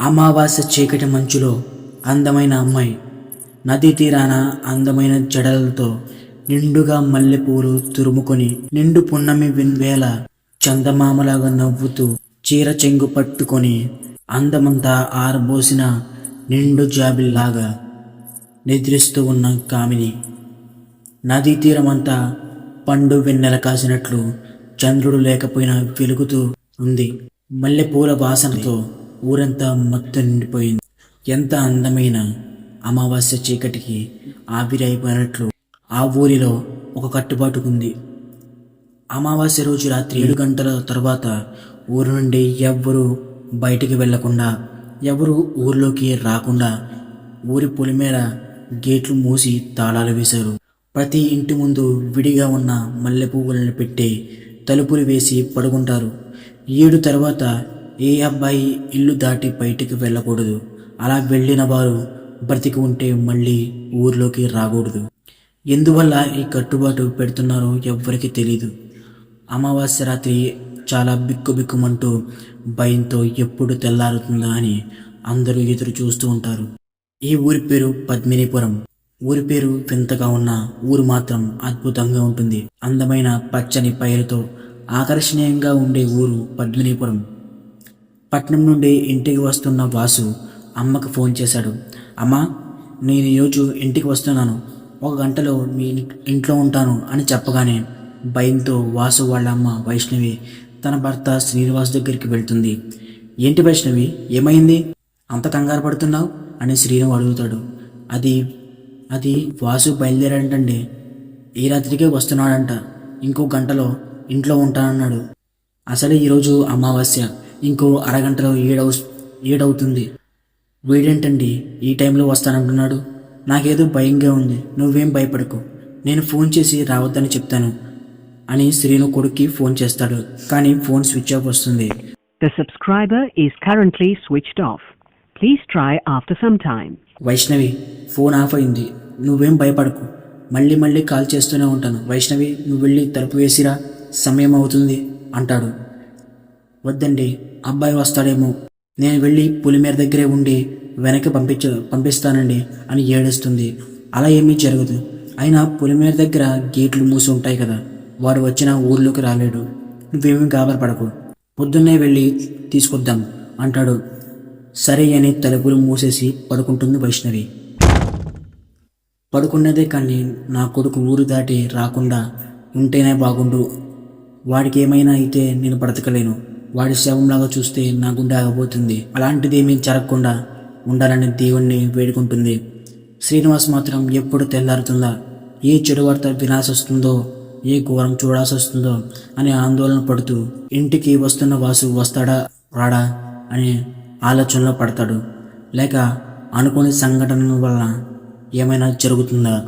అమావాస్య చీకటి మంచులో అందమైన అమ్మాయి. నదీ తీరాన అందమైన జడలతో నిండుగా మల్లెపూలు తురుముకొని నిండు పున్నమి విన్వేల చందమామలాగా నవ్వుతూ చీర చెంగు పట్టుకొని అందమంతా ఆరబోసిన నిండు జాబిల్లాగా నిద్రిస్తూ ఉన్న కామిని. నదీ తీరమంతా పండు వెన్నెల కాసినట్లు చంద్రుడు లేకపోయినా వెలుగుతూ ఉంది. మల్లెపూల వాసనతో ఊరంతా మత్తు నిండిపోయింది. ఎంత అందమైన అమావాస్య చీకటికి ఆవిరైపోయినట్లు ఆ ఊరిలో ఒక కట్టుబాటు ఉంది అమావాస్య రోజు రాత్రి ఏడు గంటల తర్వాత ఊరు నుండి ఎవ్వరూ బయటికి వెళ్ళకుండా ఎవరు ఊరిలోకి రాకుండా ఊరి పొలిమేర గేట్లు మూసి తాళాలు వేశారు. ప్రతి ఇంటి ముందు విడిగా ఉన్న మల్లె పువ్వులను పెట్టి తలుపులు వేసి పడుకుంటారు. ఏడు తర్వాత ఏ అబ్బాయి ఇల్లు దాటి బయటికి వెళ్ళకూడదు. అలా వెళ్ళిన వారు బ్రతికి ఉంటే మళ్ళీ ఊర్లోకి రాకూడదు. ఎందువల్ల ఈ కట్టుబాటు పెడుతున్నారో ఎవ్వరికి తెలీదు. అమావాస్య రాత్రి చాలా బిక్కుబిక్కుమంటూ భయంతో ఎప్పుడు తెల్లారుతుందా అని అందరూ ఎదురు చూస్తూ ఉంటారు. ఈ ఊరి పేరు పద్మినీపురం. ఊరి పేరు వింతగా ఉన్న ఊరు మాత్రం అద్భుతంగా ఉంటుంది. అందమైన పచ్చని పైరుతో ఆకర్షణీయంగా ఉండే ఊరు పద్మినీపురం. పట్నం నుండి ఇంటికి వస్తున్న వాసు అమ్మకు ఫోన్ చేశాడు. అమ్మా నేను ఈరోజు ఇంటికి వస్తున్నాను. ఒక గంటలో మీ ఇంట్లో ఉంటాను అని చెప్పగానే భయంతో వాసు వాళ్ళ అమ్మ వైష్ణవి తన భర్త శ్రీనివాస్ దగ్గరికి వెళ్తుంది. ఏంటి వైష్ణవి ఏమైంది? అంత కంగారు పడుతున్నావు? అని శ్రీను అడుగుతాడు. అది అది వాసు బయలుదేరాడంటండి ఈ రాత్రికే వస్తున్నాడంట. ఇంకో గంటలో ఇంట్లో ఉంటానన్నాడు. అసలే ఈరోజు అమావాస్య. ఇంకో అరగంటలో ఏడవ ఏడవుతుంది. వీడేంటండి ఈ టైంలో వస్తానంటున్నాడు. నాకేదో భయంగా ఉంది. నువ్వేం భయపడకు. నేను ఫోన్ చేసి రావద్దని చెప్తాను అని శ్రీను కొడుక్కి ఫోన్ చేస్తాడు. కానీ ఫోన్ స్విచ్ ఆఫ్ వస్తుంది. The subscriber is currently switched off. Please try after some time. Vaishnavi phone off అయింది. నువ్వేం భయపడకు. మళ్ళీ మళ్ళీ కాల్ చేస్తూనే ఉంటాను. వైష్ణవి నువ్వు వెళ్ళి తలుపు వేసిరా. సమయం అవుతుంది అంటాడు. వద్దండి అబ్బాయి వస్తాడేమో. నేను వెళ్ళి పులిమేర దగ్గరే ఉండి వెనక్కి పంపించ పంపిస్తానండి అని ఏడుస్తుంది. అలా ఏమీ జరగదు. అయినా పులిమేర దగ్గర గేట్లు మూసి ఉంటాయి కదా వాడు వచ్చిన ఊర్లోకి రాలేడు. నువ్వేమీ గాబరపడకు. పొద్దున్నే వెళ్ళి తీసుకొద్దాం అంటాడు. సరే అని తలుపులు మూసేసి పడుకుంటుంది వైష్ణవి. పడుకున్నదే కానీ నా కొడుకు ఊరు దాటి రాకుండా ఉంటేనే బాగుండు. వాడికి ఏమైనా అయితే నేను బ్రతకలేను. వాడి శవంలాగా చూస్తే నా గుండె అలాంటిది అలాంటిదేమీ జరగకుండా ఉండాలని దేవుణ్ణి వేడుకుంటుంది. శ్రీనివాస్ మాత్రం ఎప్పుడు తెల్లారుతుందా? ఏ చెడు వార్త వినాల్సి వస్తుందో ఏ ఘోరం చూడాల్సి వస్తుందో అని ఆందోళన పడుతూ ఇంటికి వస్తున్న వాసు వస్తాడా రాడా అనే ఆలోచనలో పడతాడు. లేక అనుకోని సంఘటనల వలన ఏమైనా జరుగుతుందా?